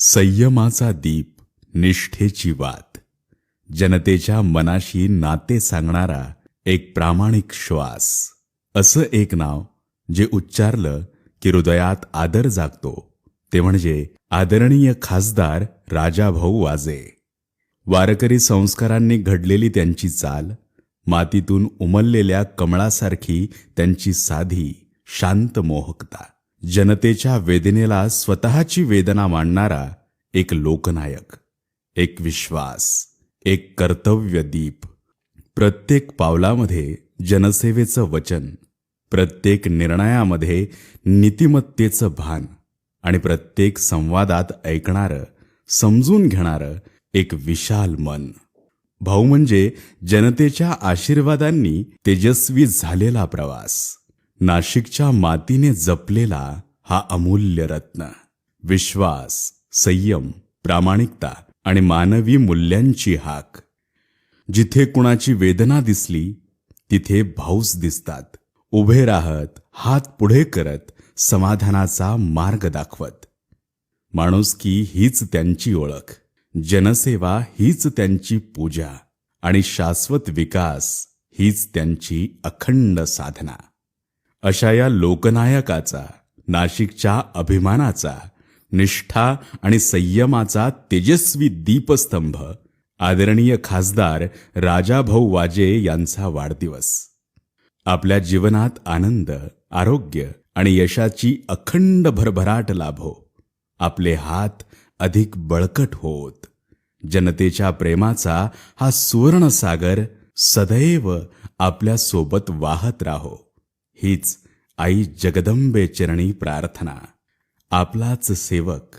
संयमाचा दीप निष्ठेची वात. जनतेच्या मनाशी नाते सांगणारा एक प्रामाणिक श्वास. असं एक नाव जे उच्चारलं की हृदयात आदर जागतो. ते म्हणजे आदरणीय खासदार राजाभाऊ वाजे. वारकरी संस्कारांनी घडलेली त्यांची चाल मातीतून उमललेल्या कमळासारखी त्यांची साधी शांत मोहकता. जनतेच्या वेदनेला स्वतःची वेदना मांडणारा एक लोकनायक एक विश्वास एक कर्तव्य दीप. प्रत्येक पावलामध्ये जनसेवेचं वचन प्रत्येक निर्णयामध्ये नीतिमत्तेचं भान आणि प्रत्येक संवादात ऐकणारं समजून घेणारं एक विशाल मन. भाऊ म्हणजे जनतेच्या आशीर्वादांनी तेजस्वी झालेला प्रवास. नाशिकच्या मातीने जपलेला हा अमूल्य रत्न. विश्वास संयम प्रामाणिकता आणि मानवी मूल्यांची हाक. जिथे कुणाची वेदना दिसली तिथे भाऊस दिसतात. उभे राहत हात पुढे करत समाधानाचा मार्ग दाखवत. माणुसकी हीच त्यांची ओळख. जनसेवा हीच त्यांची पूजा. आणि शाश्वत विकास हीच त्यांची अखंड साधना. अशा या लोकनायकाचा नाशिकच्या अभिमानाचा निष्ठा आणि संयमाचा तेजस्वी दीपस्तंभ आदरणीय खासदार राजाभाऊ वाजे यांचा वाढदिवस. आपल्या जीवनात आनंद आरोग्य आणि यशाची अखंड भरभराट लाभो. आपले हात अधिक बळकट होत. जनतेच्या प्रेमाचा हा सुवर्णसागर सदैव आपल्यासोबत वाहत राहो. हीच आई जगदंबे चरणी प्रार्थना. आपलाच सेवक